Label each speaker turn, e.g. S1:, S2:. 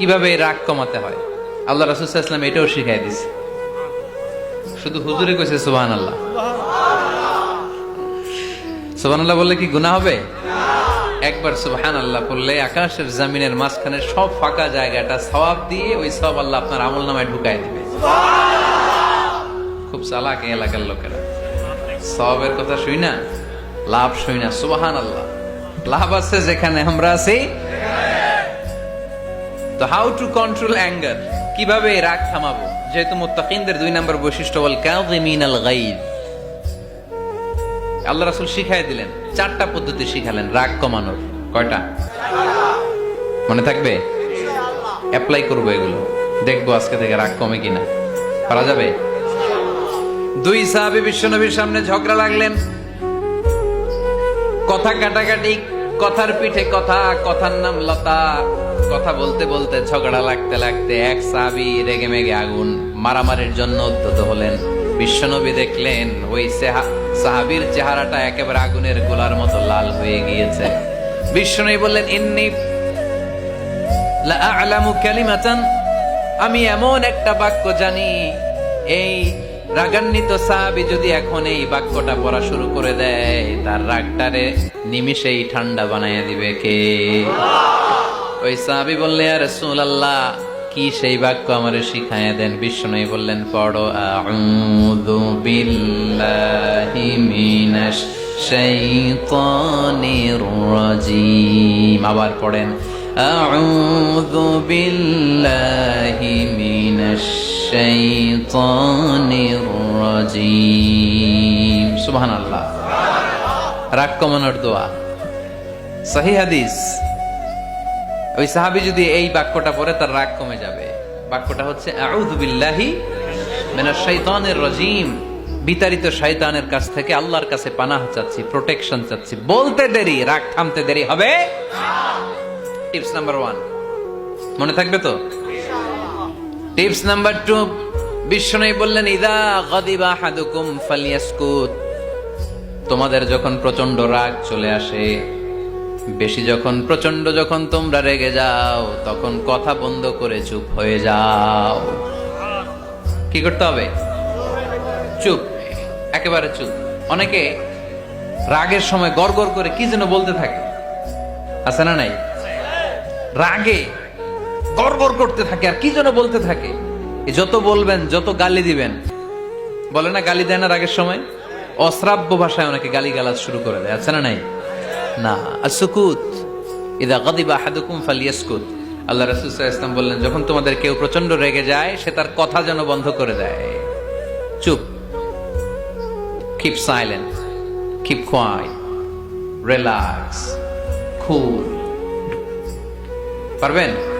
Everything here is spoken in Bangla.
S1: কীভাবে রাগ কমাতে হয়? আল্লাহ রাসুলাম এটাও শিখাই দিছে। শুধু হুজুরে কইছে সুবাহান আল্লাহ সুবাহান আল্লাহ বললে কি গুনাহ হবে? একবার সুবহান আল্লাহ বললে আকাশের জামিনের মাঝখানে সব ফাঁকা জায়গাটা সওয়াব দিয়ে ওই সব আল্লাহ আপনার আমল নামায় ঢুকাই দিবে। খুব চালাক এলাকার লোকেরা। সবের কথা শুই না, লাভ শুই না সুবহান আল্লাহ লাভ আছে যেখানে আমরা আছি তো হাউ টু কন্ট্রোল অ্যাঙ্গার কীভাবে রাগ থামাবো? যেহেতু মুত্তাকিনদের দুই নম্বর বৈশিষ্ট্য বল কাযিমিন আল আল্লাহ রাসূল শিখাই দিলেন, চারটা পদ্ধতি শিখালেন রাগ কমানোর, কয়টা? মনে থাকবে? অ্যাপ্লাই করব এগুলো, দেখব আজকে থেকে রাগ কমে কিনা। পারা যাবে? দুই সাহাবী বিশ্বনবীর সামনে ঝগড়া লাগলেন, কথা কাটাকাটি কথার পিঠে কথা, কথার নাম লতা। কথা বলতে বলতে, ঝগড়া লাগতে লাগতে এক সাবি রেগে মেগে আগুন মারামারির জন্য উদ্যত হলেন। বিশ্বনবী দেখলেন, ওই সেহা- সাহাবীর চেহারাটা একেবারে আগুনের গোলার মতো লাল হয়ে গিয়েছে। বিশ্বনবী বললেন, ইন্নি আ'লামু কালিমাতান। আমি এমন একটা বাক্য জানি, এই রাগান্বিত সাহাবি যদি এখন এই বাক্যটা পড়া শুরু করে দেয়, তার রাগটারে নিমিষেই ঠান্ডা বানাইয়া দিবে কে? ওই সাহাবি বললে, আর রাসূলুল্লাহ, কি সেই বাক্য আমারে শিখাইয়া দেন? বিষ্ণু বললেন, পড়ো বিল্লাহি আবার পড়েন, আউযু বিল্লাহি শাইতানির রাজিম। সুবহানাল্লাহ। রাগ কমানোর দোয়া। সহি হাদিস। ওই সাহাবি যদি এই বাক্যটা পড়ে, তার রাগ কমে যাবে। বাক্যটা হচ্ছে, আউযু বিল্লাহি মিনাশ শাইতানির রাজিম। বিতাড়িত শয়তানের কাছ থেকে আল্লাহর কাছে পানাহ চাচ্ছি প্রোটেকশন চাচ্ছি। বলতে দেরি, রাগ থামতে দেরি হবে। টিপস নাম্বার ওয়ান মনে থাকবে তো? টিপস নাম্বার টু, বিশ্বনবী বললেন, ইদা গাদিবা হাদুকুম ফালিয়াসকুত। তোমাদের যখন প্রচণ্ড রাগ চলে আসে, বেশি যখন প্রচণ্ড যখন তোমরা রেগে যাও, তখন কথা বন্ধ করে চুপ হয়ে যাও। কি করতে হবে? চুপ, একেবারে চুপ। অনেকে রাগের সময় গড় করে কি যেন বলতে থাকে। আছে না নাই? রাগে গড় গড় করতে থাকে, আর কি যেন বলতে থাকে। যত বলবেন, যত গালি দিবেন। বলে না, গালি দেয় না রাগের সময়? অশ্রাব্য ভাষায় অনেকে গালি গালাজ শুরু করে দেয়, আছে না নাই? না আর সুকুত। ইদা গাদিবা আহাদুকুম ফালিয়াসকুত। আল্লাহ রাসূল আলাইহি বললেন, যখন তোমাদের কেউ প্রচণ্ড রেগে যায়, সে তার কথা যেন বন্ধ করে দেয়। চুপ। Keep silent keep quiet relax cool পারবেন?